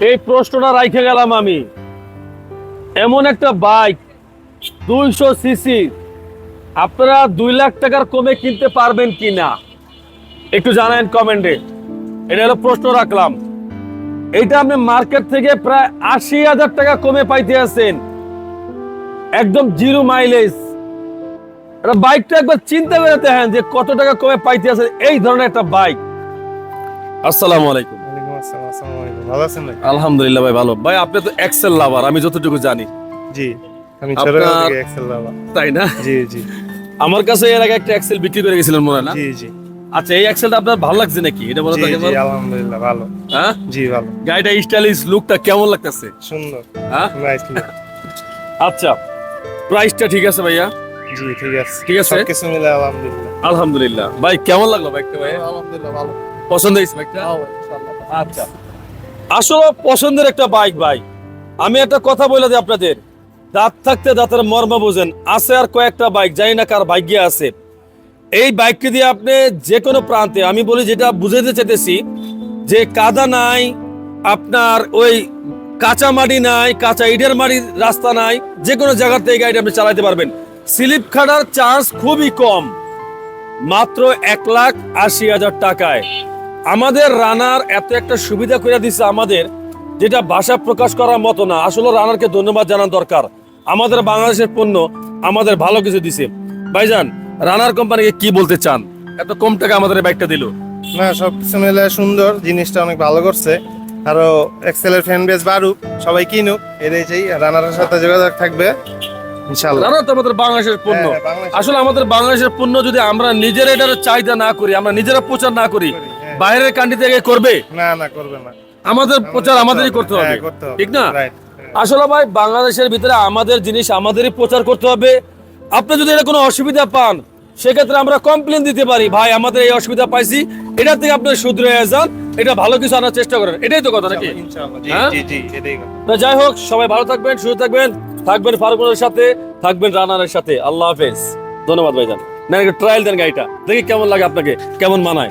এই প্রশ্নটা রাইখে গেলাম আমি। এমন একটা বাইক, দুইশো সিসি, আপনারা দুই লাখ টাকার কমে কিনতে পারবেন কি না একটু জানান কমেন্টে। এটা হলো প্রশ্ন রাখলাম। এটা আপনি মার্কেট থেকে প্রায় আশি হাজার টাকা কমে পাইতে আছেন। একদম জিরো মাইলেজ। বাইকটা একবার চিন্তা করে দেখেন যে কত টাকা কমে পাইতে আছেন। এই ধরনের একটা বাইক। আসসালামু আলাইকুম। আসসালাম ভালো আছেন ভাই আলহামদুলিল্লাহ ভাই ভালো। ভাই আপনি তো এক্সেল লাভার আমি যতটুকু জানি। জি আমি ছোটবেলা থেকে এক্সেল বাবা তাই না? জি জি। আমার কাছে এর আগে একটা এক্সেল বিক্রি করে গেছিলেন মনে না? জি জি। আচ্ছা এই এক্সেলটা আপনার ভালো লাগছে নাকি? এটা বলে জি জি আলহামদুলিল্লাহ ভালো। হ্যাঁ? জি ভালো। গাড়িটা স্টাইলিশ লুকটা কেমন লাগতেছে? সুন্দর। হ্যাঁ? নাইস আচ্ছা প্রাইসটা ঠিক আছে ভাইয়া? জি ঠিক আছে। ঠিক আছে। সবকিছু মিলে আলহামদুলিল্লাহ। আলহামদুলিল্লাহ। ভাই কেমন লাগল বাইকটা ভাই আলহামদুলিল্লাহ ভালো। পছন্দ হয়েছে বাইকটা আচ্ছা। আসলে পছন্দের একটা বাইক ভাই। আমি একটা কথা বলে দিই আপনাদের। দাঁত থাকতে দাঁতের মর্ম বোঝেন, আছে আর কয়েকটা বাইক জানি না কার ভাগ্যে আছে। এই বাইককে দিয়ে আপনি যে কোনো প্রান্তে, আমি বলি যেটা বুঝাইতে চাইতেছি, যে কাদা নাই, আপনার ওই কাঁচা মাটি নাই, কাঁচা ইটের মাটির রাস্তা নাই যে কোনো জায়গাতে এই গাড়িটা আপনি চালাতে পারবেন। স্লিপ খাটার চান্স খুবই কম, মাত্র এক লাখ আশি হাজার টাকায়। আমাদের রানার এত একটা সুবিধা করে দিচ্ছে আমাদের যেটা ভাষা প্রকাশ করার মতো না। আসলে রানারকে ধন্যবাদ জানার দরকার। আমাদের বাংলাদেশের পণ্য আমাদের ভালো কিছু দিছে। ভাইজান রানার কোম্পানিকে কি বলতে চান? এত কম টাকা আমাদের বাইকটা দিল। না সবকিছু মিলে সুন্দর জিনিসটা অনেক ভালো করছে। আরও এক্সেলের ফ্যান বেস বাড়ুক সবাই কিনুক এটাই চাই। রানারের সাথে যোগাযোগ থাকবে ইনশাআল্লাহ। রানার তো আমাদের বাংলাদেশের পণ্য। হ্যাঁ, আসলে আমাদের বাংলাদেশের পণ্য যদি আমরা নিজেরা এটার চাহিদা না করি আমরা নিজেরা প্রচার না করি। বাইরের কান্ট্রি থেকে করবে? না না করবে না। আমাদের প্রচার আমাদেরই করতে হবে। হ্যাঁ, করতে হবে। ঠিক না? আসলে ভাই বাংলাদেশের ভিতরে আমাদের জিনিস আমাদেরই প্রচার করতে হবে। আপনি যদি এটা কোনো অসুবিধা পান সেক্ষেত্রে আমরা কমপ্লেন দিতে পারি। ভাই আমাদের এই অসুবিধা পাইছি। এটা থেকে আপনি শুধরে যান। এটা ভালো কিছু আনার চেষ্টা করেন। এটাই তো কথা নাকি? হ্যাঁ? জি জি এটাই কথা। তো যাই হোক সবাই ভালো থাকবেন সুস্থ থাকবেন। থাকবেন ফারুকের সাথে থাকবেন রানারের সাথে। আল্লাহ হাফেজ। ধন্যবাদ ভাইজান। না ট্রায়াল দেন গাড়িটা। দেখি কেমন লাগে আপনাকে কেমন মানায়।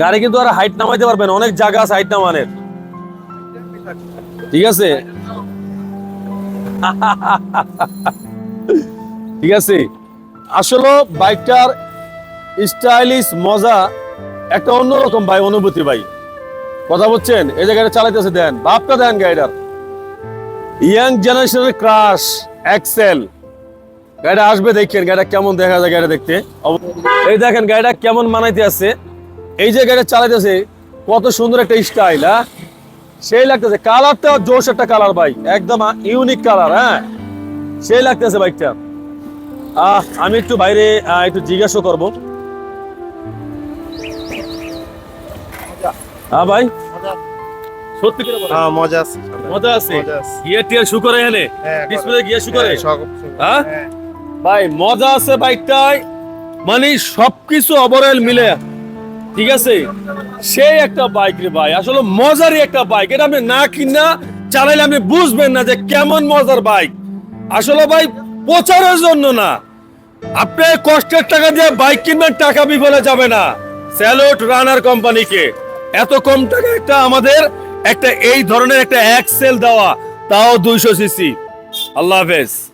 গাড়ি কিন্তু আর হাইট নামাইতে পারবেন অনেক জায়গা আছে হাইট নামানের। ঠিক আছে? ঠিক আছে? আসলে বাইকটার স্টাইলিশ মজা একটা অন্যরকম ভাই, অনুভূতি ভাই। কথা বলছেন? এই জায়গাটা চালাইতেছে, দেন। বাপটা দেন গাড়িটার। ইয়াং জেনারেশনের ক্রাশ এক্সেল। গাড়িটা আসবে দেখেন গাড়িটা কেমন দেখা যায় গাড়িটা দেখতে। এই দেখেন গাড়িটা কেমন মানাইতে আছে। এই যে গাড়িটা চালাইতেছে কত সুন্দর একটা স্টাইল হ্যাঁ? সেই লাগতেছে কালারটা জোশ একটা কালার ভাই একদম ইউনিক কালার হ্যাঁ? সেই লাগতেছে বাইকটা আহ আমি একটু বাইরে একটু জিজ্ঞাসা করব। হ্যাঁ ভাই? সত্যি করে হ্যাঁ মজা আছে। মজা আছে? গিয়ার টিয়ার শু করে এনে? হ্যাঁ ডিসপ্লে গিয়ার শু করে? হ্যাঁ। ভাই, মজা আছে বাইকটায়। মানে সবকিছু ওভারঅল মিলে। ঠিক আছে? সেই একটা বাইক রে ভাই, আসলে মজারই একটা বাইক। এটা আপনি না কিনা চালাইলে আপনি বুঝবেন না যে কেমন মজার বাইক। আসলে ভাই, প্রচারের জন্য না। আপনি কষ্টের টাকা দিয়ে বাইক কিনবেন, টাকা বিফলে যাবে না। স্যালুট রানার কোম্পানিকে। এত কম টাকা একটা আমাদের একটা এই ধরনের একটা এক্সেল দেওয়া, তাও দুইশো সিসি আল্লাহ হাফেজ।